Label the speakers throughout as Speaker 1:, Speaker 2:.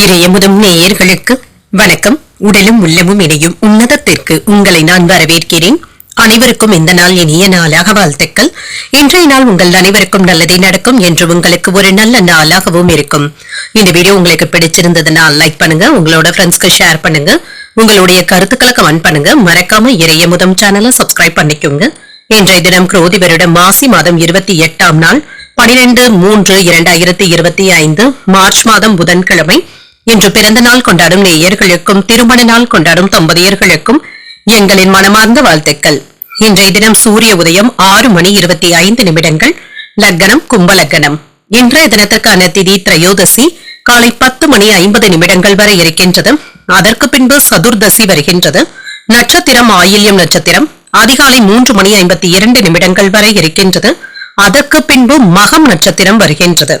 Speaker 1: இறையமுதும் நேயர்களுக்கு வணக்கம். உடலும் உள்ளமும் இணையும் உன்னதத்திற்கு உங்களை நான் வரவேற்கிறேன். அனைவருக்கும் இந்த நாள் இனிய நாளாக வாழ்த்துக்கள். இன்றைய நாள் உங்கள் அனைவருக்கும் நல்லதே நடக்கும் என்று உங்களுக்கு ஒரு நல்ல நாளாகவும் இருக்கும். இந்த வீடியோ உங்களுக்கு பிடிச்சிருந்ததுன்னா லைக் பண்ணுங்க உங்களோட ஃப்ரெண்ட்ஸ்க்கு ஷேர் பண்ணுங்க உங்களுடைய கருத்துக்களை கமெண்ட் பண்ணுங்க. மறக்காம இறையமுதம் சேனலை சப்ஸ்கிரைப் பண்ணிக்கோங்க. இன்றைய தினம் குரோதி வருடம் மாசி மாதம் இருபத்தி எட்டாம் நாள் பனிரெண்டு மூன்று இரண்டாயிரத்தி இருபத்தி ஐந்து மார்ச் மாதம் புதன்கிழமை இன்று பிறந்த நாள் கொண்டாடும் நேயர்களுக்கும் திருமண நாள் கொண்டாடும் தம்பதியர்களுக்கும் எங்களின் மனமார்ந்த வாழ்த்துக்கள். இன்றைய தினம் சூரிய உதயம் ஆறு மணி இருபத்தி ஐந்து நிமிடங்கள். லக்னம் கும்ப லக்னம் இன்றைய தினத்திற்கான திதி திரையோதசி. காலை பத்து மணி ஐம்பது நிமிடங்கள் வரை இருக்கின்றது. அதற்கு பின்பு சதுர்தசி வருகின்றது. நட்சத்திரம் ஆயில்யம் நட்சத்திரம். அதிகாலை மூன்று மணி ஐம்பத்தி இரண்டு நிமிடங்கள் வரை இருக்கின்றது. அதற்கு பின்பு மகம் நட்சத்திரம் வருகின்றது.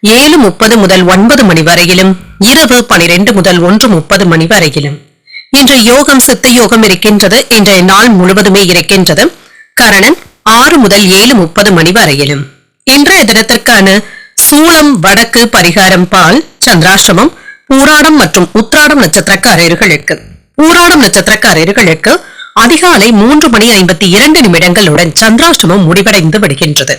Speaker 1: ஏழு முப்பது முதல் ஒன்பது மணி வரையிலும் இரவு பனிரெண்டு முதல் ஒன்று முப்பது மணி வரையிலும். இன்று யோகம் சித்த யோகம் இருக்கின்றது. இன்றைய நாள் முழுவதுமே இருக்கின்றது. கரணன் ஆறு முதல் ஏழு முப்பது மணி வரையிலும். இன்றைய தினத்திற்கான சூளம் வடக்கு பரிகாரம் பால் சந்திராஷ்டமம் பூராடம் மற்றும் உத்ராடம் நட்சத்திரக்காரர்களுக்கு பூராடம் நட்சத்திரக்காரர்களுக்கு அதிகாலை மூன்று மணி ஐம்பத்தி இரண்டு நிமிடங்களுடன் சந்திராஷ்டமம் முடிவடைந்து விடுகின்றது.